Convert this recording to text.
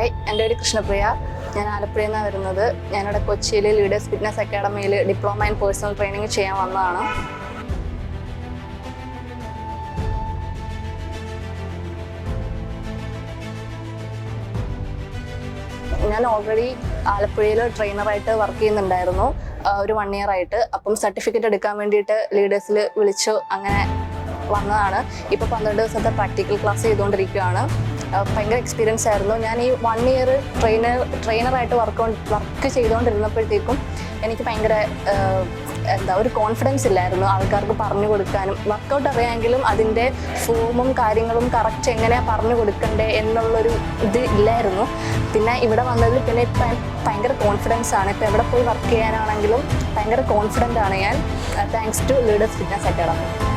Hi എന്റെ പേര് കൃഷ്ണപ്രിയ. ഞാൻ ആലപ്പുഴയിൽ നിന്നാണ് വരുന്നത്. ഞാനിവിടെ കൊച്ചിയിൽ ലീഡേഴ്സ് ഫിറ്റ്നസ് അക്കാഡമിയിൽ ഡിപ്ലോമ ഇൻ പേഴ്സണൽ ട്രെയിനിങ് ചെയ്യാൻ വന്നതാണ്. ഞാൻ ഓൾറെഡി ആലപ്പുഴയിൽ ട്രെയിനറായിട്ട് വർക്ക് ചെയ്യുന്നുണ്ടായിരുന്നു. ഒരു വൺ ഇയർ ആയിട്ട്. അപ്പം സർട്ടിഫിക്കറ്റ് എടുക്കാൻ വേണ്ടിയിട്ട് ലീഡേഴ്സിൽ വിളിച്ചു അങ്ങനെ വന്നതാണ്. ഇപ്പോൾ പന്ത്രണ്ട് ദിവസത്തെ പ്രാക്ടിക്കൽ ക്ലാസ് ചെയ്തുകൊണ്ടിരിക്കുകയാണ്. ഭയങ്കര എക്സ്പീരിയൻസ് ആയിരുന്നു. ഞാൻ ഈ വൺ ഇയർ ട്രെയിനർ ട്രെയിനറായിട്ട് വർക്ക് വർക്ക് ചെയ്തുകൊണ്ടിരുന്നപ്പോഴത്തേക്കും എനിക്ക് ഭയങ്കര എന്താ ഒരു കോൺഫിഡൻസ് ഇല്ലായിരുന്നു ആൾക്കാർക്ക് പറഞ്ഞു കൊടുക്കാനും. വർക്കൗട്ട് അറിയാമെങ്കിലും അതിന്റെ ഫോമും കാര്യങ്ങളും കറക്റ്റ് എങ്ങനെയാണ് പറഞ്ഞു കൊടുക്കണ്ടേ എന്നുള്ളൊരു ഇത് ഇല്ലായിരുന്നു. പിന്നെ ഇവിടെ വന്നതിൽ പിന്നെ ഇപ്പം ഭയങ്കര കോൺഫിഡൻസ് ആണ്. ഇപ്പം എവിടെ പോയി വർക്ക് ചെയ്യാനാണെങ്കിലും ഭയങ്കര കോൺഫിഡന്റ് ആണ് ഞാൻ. Thanks to Leaders Fitness Academy